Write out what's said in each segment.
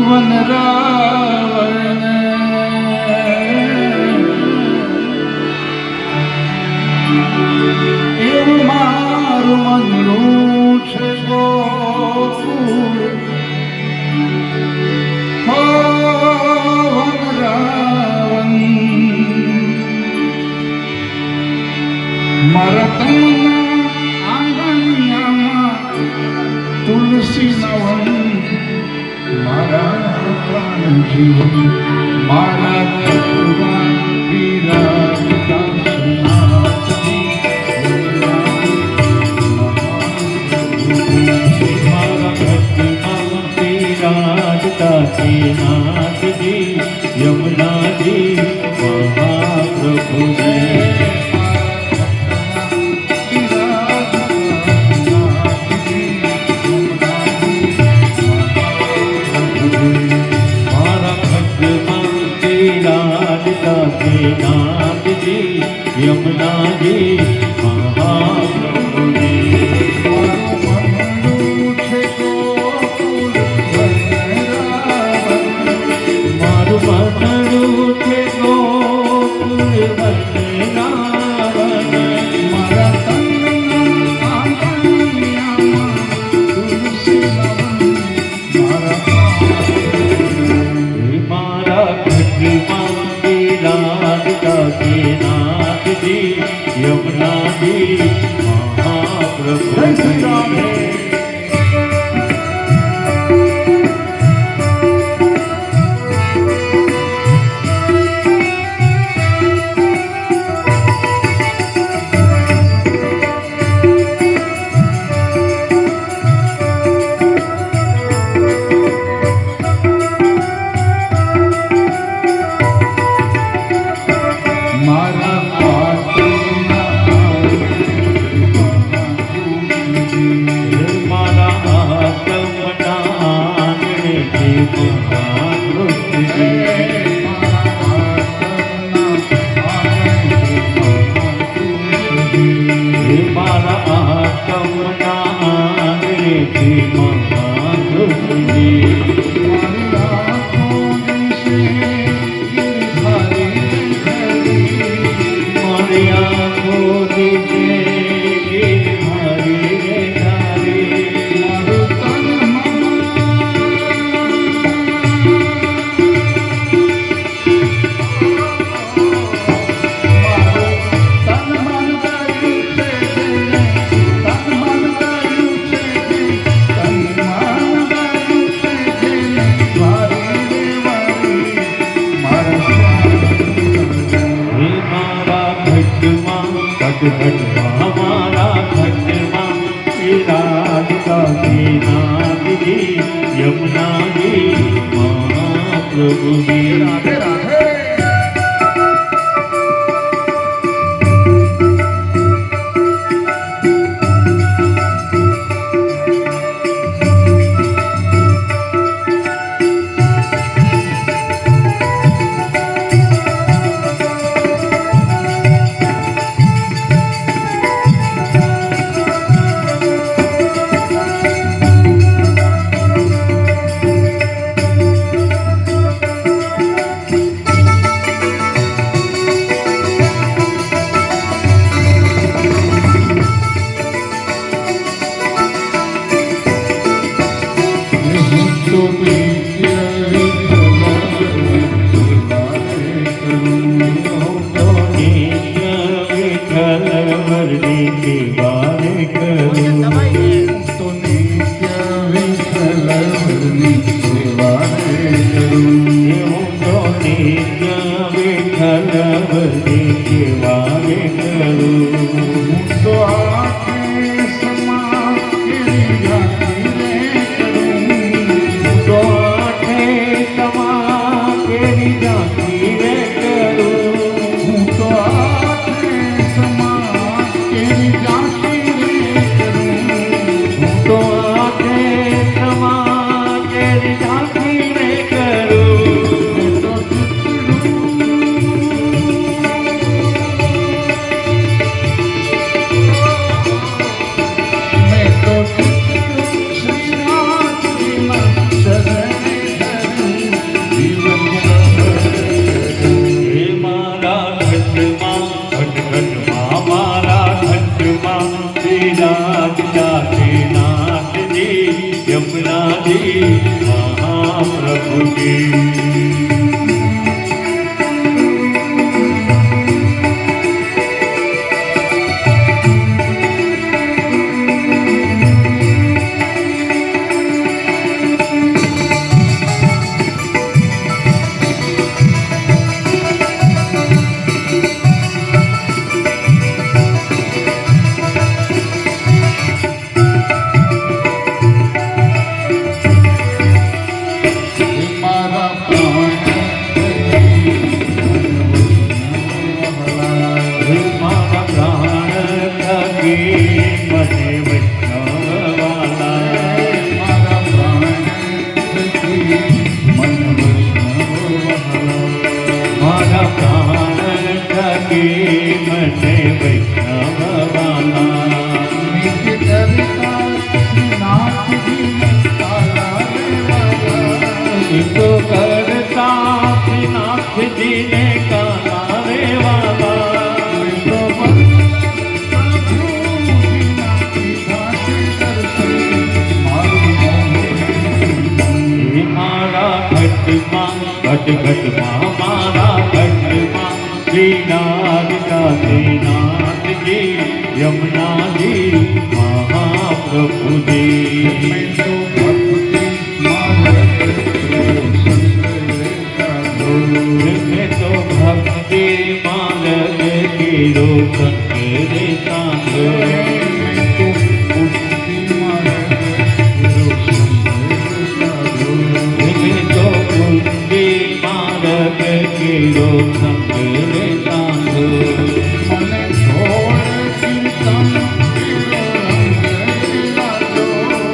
વનરાવણ એવું મારું મનનું છે વનરાવણ મારા Yamuna યમુના મહાપ્રભુ You. મારા ખંડમાં શ્રી રાધિકા યમુનાજી મહાપ્રભુજી be નાથકા નાથજી યમુનાજી મહાપ્રભુજી. ભક્તિ માલ કીરો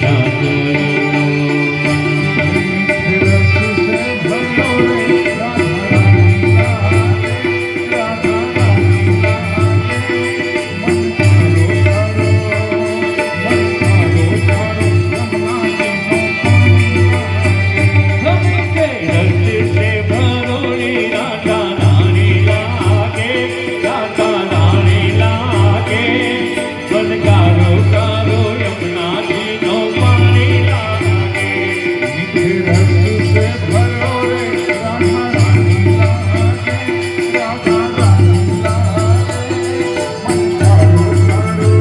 জানো